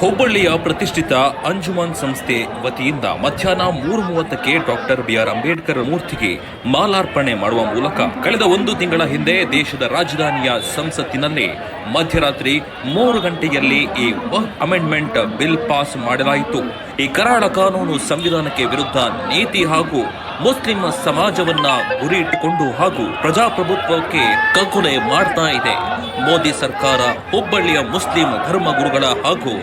ಹುಬ್ಬಳ್ಳಿಯ ಪ್ರತಿಷ್ಠಿತ ಅಂಜುಮಾನ್ ಸಂಸ್ಥೆ ವತಿಯಿಂದ ಮಧ್ಯಾಹ್ನ ಮೂರು ಮೂವತ್ತಕ್ಕೆ ಡಾಕ್ಟರ್ ಬಿಆರ್ ಅಂಬೇಡ್ಕರ್ ಮೂರ್ತಿಗೆ ಮಾಲಾರ್ಪಣೆ ಮಾಡುವ ಮೂಲಕ ಕಳೆದ ಒಂದು ತಿಂಗಳ ಹಿಂದೆ ದೇಶದ ರಾಜಧಾನಿಯ ಸಂಸತ್ತಿನಲ್ಲಿ ಮಧ್ಯರಾತ್ರಿ ಮೂರು ಗಂಟೆಯಲ್ಲಿ ಈ ಅಮೆಂಡ್ಮೆಂಟ್ ಬಿಲ್ ಪಾಸ್ ಮಾಡಲಾಯಿತು. ಈ ಕರಾಳ ಕಾನೂನು ಸಂವಿಧಾನಕ್ಕೆ ವಿರುದ್ಧ ನೀತಿ ಹಾಗೂ ಮುಸ್ಲಿಂ ಸಮಾಜವನ್ನ ಗುರಿ ಇಟ್ಟುಕೊಂಡು ಹಾಗೂ ಪ್ರಜಾಪ್ರಭುತ್ವಕ್ಕೆ ಕಗ್ಗೊಲೆ ಮಾಡ್ತಾ ಇದೆ. ಮೋದಿ ಸರ್ಕಾರ ಹುಬ್ಬಳ್ಳಿಯ ಮುಸ್ಲಿಂ ಧರ್ಮಗುರುಗಳ ಹಾಗೂ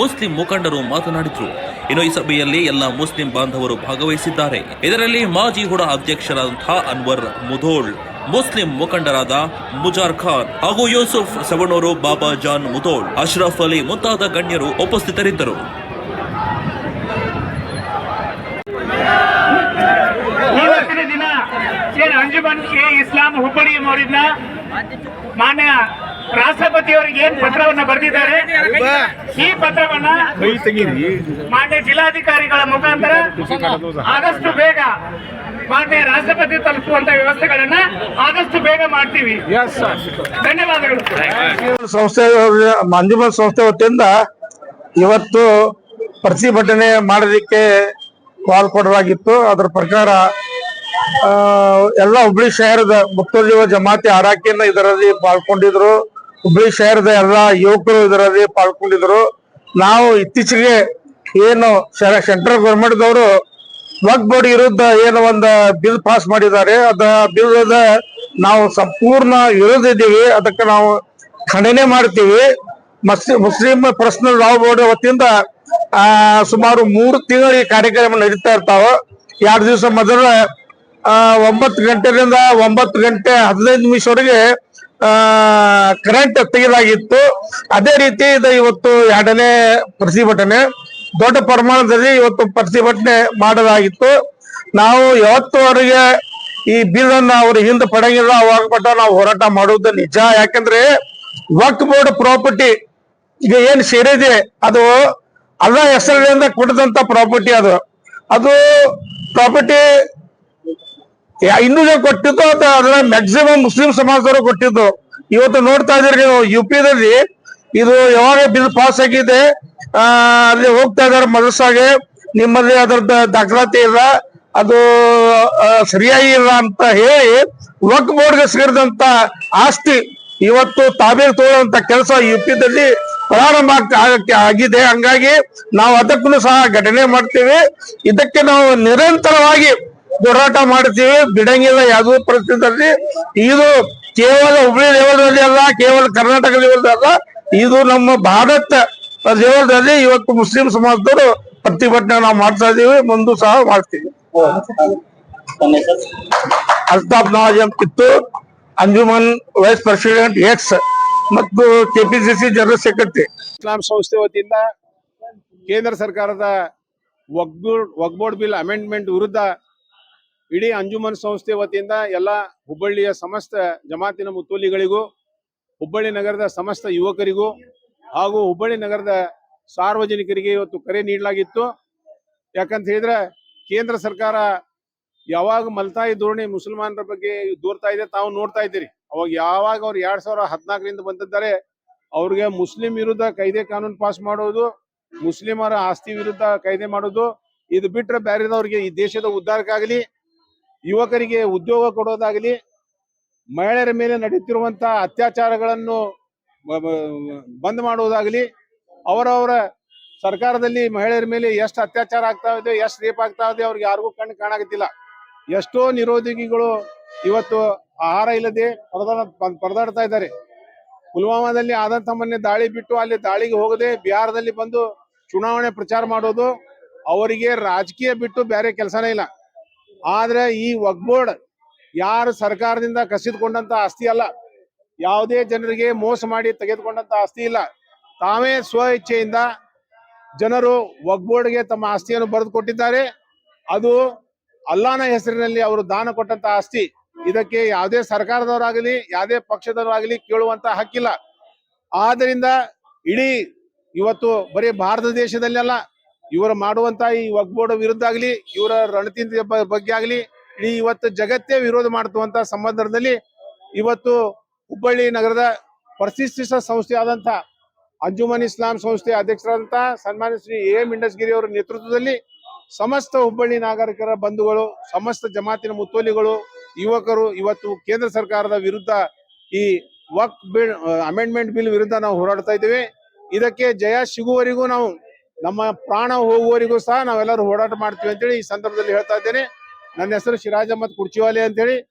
ಮುಸ್ಲಿಂ ಮುಖಂಡರು ಮಾತನಾಡಿದರು. ಇನ್ನು ಈ ಸಭೆಯಲ್ಲಿ ಎಲ್ಲ ಮುಸ್ಲಿಂ ಬಾಂಧವರು ಭಾಗವಹಿಸಿದ್ದಾರೆ. ಇದರಲ್ಲಿ ಮಾಜಿ ಹುಡ ಅಧ್ಯಕ್ಷರಾದಂತಹ ಅನ್ವರ್ ಮುಧೋಳ್, ಮುಸ್ಲಿಂ ಮುಖಂಡರಾದ ಮುಜಾರ್ ಖಾನ್ ಹಾಗೂ ಯೂಸುಫ್ ಸವಣೂರು ಬಾಬಾ ಜಾನ್ ಮುಧೋಳ್, ಅಶ್ರಫ್ ಅಲಿ ಮುಂತಾದ ಗಣ್ಯರು ಉಪಸ್ಥಿತರಿದ್ದರು. ಇಸ್ಲಾಂ ಹುಬ್ಬಳ್ಳಿ ಮಾನ್ಯ ರಾಷ್ಟ್ರಪತಿಯವರಿಗೆ ಏನ್ ಪತ್ರವನ್ನ ಬರೆದಿದ್ದಾರೆ? ಈ ಪತ್ರವನ್ನ ಮಾನ್ಯ ಜಿಲ್ಲಾಧಿಕಾರಿಗಳ ಮುಖಾಂತರ ಆದಷ್ಟು ಬೇಗ ಮಾನ್ಯ ರಾಷ್ಟ್ರಪತಿ ತಲುಪುವಂತ ವ್ಯವಸ್ಥೆಗಳನ್ನ ಆದಷ್ಟು ಬೇಗ ಮಾಡ್ತೀವಿ. ಧನ್ಯವಾದಗಳು. ಸಂಸ್ಥೆ ಅಂಜುಮನ್ ಸಂಸ್ಥೆ ವತಿಯಿಂದ ಇವತ್ತು ಪ್ರತಿಭಟನೆ ಮಾಡೋದಕ್ಕೆ ಕಾಲ್ ಕೊಡಲಾಗಿತ್ತು. ಅದರ ಪ್ರಕಾರ ಎಲ್ಲ ಹುಬ್ಳಿ ಶಹರದ ಮುಕ್ತೋಜೀವ ಜಮಾತಿ ಆರಾಕಿಯನ್ನ ಇದರಲ್ಲಿ ಪಾಲ್ಗೊಂಡಿದ್ರು. ಹುಬ್ಳಿ ಶಹರದ ಎಲ್ಲ ಯುವಕರು ಇದರಲ್ಲಿ ಪಾಲ್ಗೊಂಡಿದ್ರು. ನಾವು ಇತ್ತೀಚೆಗೆ ಏನು ಸೆಂಟ್ರಲ್ ಗೌರ್ಮೆಂಟ್ದವರು ವಕ್ ಬೋರ್ಡ್ ವಿರುದ್ಧ ಏನು ಒಂದು ಬಿಲ್ ಪಾಸ್ ಮಾಡಿದ್ದಾರೆ. ಅದ ಬಿಲ್ ನಾವು ಸಂಪೂರ್ಣ ವಿರೋಧ ಇದ್ದೀವಿ. ಅದಕ್ಕೆ ನಾವು ಖಂಡನೆ ಮಾಡ್ತೀವಿ. ಮುಸ್ಲಿಂ ಪರ್ಸನಲ್ ಲಾ ಬೋರ್ಡ್ ವತಿಯಿಂದ ಸುಮಾರು ಮೂರು ತಿಂಗಳು ಈ ಕಾರ್ಯಕ್ರಮ ನಡೀತಾ ಇರ್ತಾವ. ಎರಡು ದಿವಸ ಮೊದಲ ಒಂಬತ್ತು ಗಂಟೆಯಿಂದ ಒಂಬತ್ತು ಗಂಟೆ ಹದಿನೈದು ನಿಮಿಷವರೆಗೆ ಆ ಕರೆಂಟ್ ತೆಗೆದಾಗಿತ್ತು. ಅದೇ ರೀತಿ ಇದು ಇವತ್ತು ಎರಡನೇ ಪ್ರತಿಭಟನೆ ದೊಡ್ಡ ಪ್ರಮಾಣದಲ್ಲಿ ಇವತ್ತು ಪ್ರತಿಭಟನೆ ಮಾಡಲಾಗಿತ್ತು. ನಾವು ಯಾವತ್ತುವರೆಗೆ ಈ ಬಿಲ್ ಅನ್ನ ಅವ್ರ ಹಿಂದೆ ಪಡೆಯಿಲ್ಲ ಅವಾಗ ಮಟ್ಟ ನಾವು ಹೋರಾಟ ಮಾಡುವುದು ನಿಜ. ಯಾಕಂದ್ರೆ ವಕ್ ಬೋರ್ಡ್ ಪ್ರಾಪರ್ಟಿ ಈಗ ಏನ್ ಸೇರಿದೆ, ಅದು ಅಲ್ಲ ಹೆಸರಿನಿಂದ ಕೊಟ್ಟದಂತ ಪ್ರಾಪರ್ಟಿ ಅದು. ಅದು ಪ್ರಾಪರ್ಟಿ ಇನ್ನೂ ಕೊಟ್ಟಿದ್ದು? ಅಥವಾ ಅದನ್ನ ಮ್ಯಾಕ್ಸಿಮಮ್ ಮುಸ್ಲಿಂ ಸಮಾಜದವರು ಕೊಟ್ಟಿದ್ದು. ಇವತ್ತು ನೋಡ್ತಾ ಇದ್ದೀರಿ ನೀವು ಯು ದಲ್ಲಿ ಇದು ಯಾವಾಗ ಬಿಲ್ ಪಾಸ್ ಆಗಿದೆ, ಆ, ಅಲ್ಲಿ ಹೋಗ್ತಾ ಇದಾರೆ ಮದ್ರಸಾಗೆ. ನಿಮ್ಮಲ್ಲಿ ಅದರ ದಾಖಲಾತಿ ಇಲ್ಲ. ಅದು ಸರಿಯಾಗಿ ಇಲ್ಲ ಅಂತ ಹೇಳಿ ವಕ್ ಬೋರ್ಡ್ಗೆ ಸೇರಿದಂತ ಆಸ್ತಿ ಇವತ್ತು ತಾಬೀರ್ ತೋಳಂತ ಕೆಲಸ ಯು ದಲ್ಲಿ ಪ್ರಾರಂಭ ಆಗ್- ಆಗಕ್ಕೆ ಆಗಿದೆ. ಹಂಗಾಗಿ ನಾವು ಅದಕ್ಕೂ ಸಹ ಘಟನೆ ಮಾಡ್ತೀವಿ. ಇದಕ್ಕೆ ನಾವು ನಿರಂತರವಾಗಿ ಹೋರಾಟ ಮಾಡ್ತೀವಿ ಬಿಡಂಗಿಲ್ಲ ಯಾವುದೇ ಪರಿಸ್ಥಿತಿಯಲ್ಲಿ. ಇದು ಕೇವಲ ಹುಬ್ಳಿ ಲೆವೆಲ್ನಲ್ಲಿ ಅಲ್ಲ, ಕೇವಲ ಕರ್ನಾಟಕ ಲೆವೆಲ್ ಅಲ್ಲ, ಇದು ನಮ್ಮ ಭಾರತ ಲೆವೆಲ್ನಲ್ಲಿ ಇವತ್ತು ಮುಸ್ಲಿಂ ಸಮಾಜದವರು ಪ್ರತಿಭಟನೆ ನಾವು ಮಾಡ್ತಾ ಇದೀವಿ ಮುಂದೂ ಸಹ ಮಾಡ್ತೀವಿ. Altaf Nawaz Kittur Anjuman vice president ex ಮತ್ತು ಕೆಪಿಸಿಸಿ ಜನರಲ್ ಸೆಕ್ರೆಟರಿ. ಇಸ್ಲಾಂ ಸಂಸ್ಥೆ ವತಿಯಿಂದ ಕೇಂದ್ರ ಸರ್ಕಾರದ ವಕ್ಬೋರ್ಡ್ ಒಗ್ಬೋರ್ಡ್ ಬಿಲ್ ಅಮೆಂಡ್ಮೆಂಟ್ ವಿರುದ್ಧ ಇಡೀ ಅಂಜುಮನ್ ಸಂಸ್ಥೆ ವತಿಯಿಂದ ಎಲ್ಲ ಹುಬ್ಬಳ್ಳಿಯ ಸಮಸ್ತ ಜಮಾತಿನ ಮುತ್ತೋಲಿಗಳಿಗೂ, ಹುಬ್ಬಳ್ಳಿ ನಗರದ ಸಮಸ್ತ ಯುವಕರಿಗೂ ಹಾಗೂ ಹುಬ್ಬಳ್ಳಿ ನಗರದ ಸಾರ್ವಜನಿಕರಿಗೆ ಇವತ್ತು ಕರೆ ನೀಡಲಾಗಿತ್ತು. ಯಾಕಂತ ಹೇಳಿದ್ರೆ ಕೇಂದ್ರ ಸರ್ಕಾರ ಯಾವಾಗ ಮಲ್ತಾಯಿ ಧೋರಣೆ ಮುಸಲ್ಮಾನರ ಬಗ್ಗೆ ದೂರ್ತಾ ಇದೆ, ತಾವು ನೋಡ್ತಾ ಇದ್ದೀರಿ. ಅವಾಗ ಯಾವಾಗ ಅವ್ರು ಎರಡ್ ಸಾವಿರ ಹದಿನಾಲ್ಕರಿಂದ ಬಂದಿದ್ದಾರೆ, ಅವ್ರಿಗೆ ಮುಸ್ಲಿಂ ವಿರುದ್ಧ ಕಾಯ್ದೆ ಕಾನೂನು ಪಾಸ್ ಮಾಡೋದು, ಮುಸ್ಲಿಮರ ಆಸ್ತಿ ವಿರುದ್ಧ ಕಾಯ್ದೆ ಮಾಡೋದು, ಇದು ಬಿಟ್ರೆ ಬೇರೆದವ್ರಿಗೆ ಈ ದೇಶದ ಉದ್ಧಾರಕ್ಕಾಗಲಿ ಯುವಕರಿಗೆ ಉದ್ಯೋಗ ಕೊಡೋದಾಗಲಿ ಮಹಿಳೆಯರ ಮೇಲೆ ನಡೆಯುತ್ತಿರುವಂತ ಅತ್ಯಾಚಾರಗಳನ್ನು ಬಂದ್ ಮಾಡುವುದಾಗಲಿ ಅವರವರ ಸರ್ಕಾರದಲ್ಲಿ ಮಹಿಳೆಯರ ಮೇಲೆ ಎಷ್ಟು ಅತ್ಯಾಚಾರ ಆಗ್ತಾ ಇದೆ, ಎಷ್ಟು ರೇಪ್ ಆಗ್ತಾ ಇದೆ ಅವ್ರಿಗೆ ಯಾರಿಗೂ ಕಣ್ಣು ಕಾಣಾಗತ್ತಿಲ್ಲ. ಎಷ್ಟೋ ನಿರೋಧಿಗಳು ಇವತ್ತು ಆಹಾರ ಇಲ್ಲದೆ ಪರದಾಡ ಪರದಾಡ್ತಾ ಇದ್ದಾರೆ. ಪುಲ್ವಾಮಾದಲ್ಲಿ ಆದಂತ ಮೊನ್ನೆ ದಾಳಿ ಬಿಟ್ಟು ಅಲ್ಲಿ ದಾಳಿಗೆ ಹೋಗದೆ ಬಿಹಾರದಲ್ಲಿ ಬಂದು ಚುನಾವಣೆ ಪ್ರಚಾರ ಮಾಡೋದು ಅವರಿಗೆ ರಾಜಕೀಯ ಬಿಟ್ಟು ಬೇರೆ ಕೆಲಸನೇ ಇಲ್ಲ. ಆದ್ರೆ ಈ ಒಗ್ಬೋರ್ಡ್ ಯಾರು ಸರ್ಕಾರದಿಂದ ಕಸಿದುಕೊಂಡಂತ ಆಸ್ತಿ ಅಲ್ಲ. ಯಾವುದೇ ಜನರಿಗೆ ಮೋಸ ಮಾಡಿ ತೆಗೆದುಕೊಂಡಂತ ಆಸ್ತಿ ಇಲ್ಲ. ತಾವೇ ಸ್ವ ಇಚ್ಛೆಯಿಂದ ಜನರು ವಕ್ಬೋರ್ಡ್ಗೆ ತಮ್ಮ ಆಸ್ತಿಯನ್ನು ಬರೆದು ಕೊಟ್ಟಿದ್ದಾರೆ. ಅದು ಅಲ್ಲಾನ ಹೆಸರಿನಲ್ಲಿ ಅವರು ದಾನ ಕೊಟ್ಟಂತ ಆಸ್ತಿ. ಇದಕ್ಕೆ ಯಾವುದೇ ಸರ್ಕಾರದವರಾಗಲಿ, ಯಾವುದೇ ಪಕ್ಷದವರಾಗಲಿ ಕೇಳುವಂತ ಹಕ್ಕಿಲ್ಲ. ಆದ್ದರಿಂದ ಇಡೀ ಇವತ್ತು ಬರೀ ಭಾರತ ದೇಶದಲ್ಲೆಲ್ಲ ಇವರು ಮಾಡುವಂತ ಈ ವಕ್ಬೋರ್ಡ್ ವಿರುದ್ಧ ಆಗಲಿ, ಇವರ ರಣತಿಂತ ಬಗ್ಗೆ ಆಗಲಿ ಇಡೀ ಇವತ್ತು ಜಗತ್ತೇ ವಿರೋಧ ಮಾಡುವಂತ ಸಂಬಂಧದಲ್ಲಿ ಇವತ್ತು ಹುಬ್ಬಳ್ಳಿ ನಗರದ ಪ್ರತಿಷ್ಠಿತ ಸಂಸ್ಥೆ ಆದಂತ ಅಂಜುಮನ್ ಇಸ್ಲಾಂ ಸಂಸ್ಥೆ ಅಧ್ಯಕ್ಷರಾದಂತಹ ಸನ್ಮಾನ್ಯ ಶ್ರೀ ಎ. ಎಂ. ಇಂಡಸ್ಗಿರಿ ಅವರ ನೇತೃತ್ವದಲ್ಲಿ ಸಮಸ್ತ ಹುಬ್ಬಳ್ಳಿ ನಾಗರಿಕರ ಬಂಧುಗಳು, ಸಮಸ್ತ ಜಮಾತಿನ ಮುತ್ತೋಲಿಗಳು, ಯುವಕರು ಇವತ್ತು ಕೇಂದ್ರ ಸರ್ಕಾರದ ವಿರುದ್ಧ ಈ ವಕ್ ಬಿಲ್, ಅಮೆಂಡ್ಮೆಂಟ್ ಬಿಲ್ ವಿರುದ್ಧ ನಾವು ಹೋರಾಡ್ತಾ ಇದ್ದೇವೆ. ಇದಕ್ಕೆ ಜಯ ಸಿಗುವವರೆಗೂ ನಾವು ನಮ್ಮ ಪ್ರಾಣ ಹೋಗುವವರಿಗೂ ಸಹ ನಾವೆಲ್ಲರೂ ಹೋರಾಟ ಮಾಡ್ತೀವಿ ಅಂತೇಳಿ ಈ ಸಂದರ್ಭದಲ್ಲಿ ಹೇಳ್ತಾ ಇದ್ದೇನೆ. ನನ್ನ ಹೆಸರು ಶಿರಾಜ್ ಅಹಮದ್ ಕುರ್ಚಿವಾಲೆ ಅಂತೇಳಿ.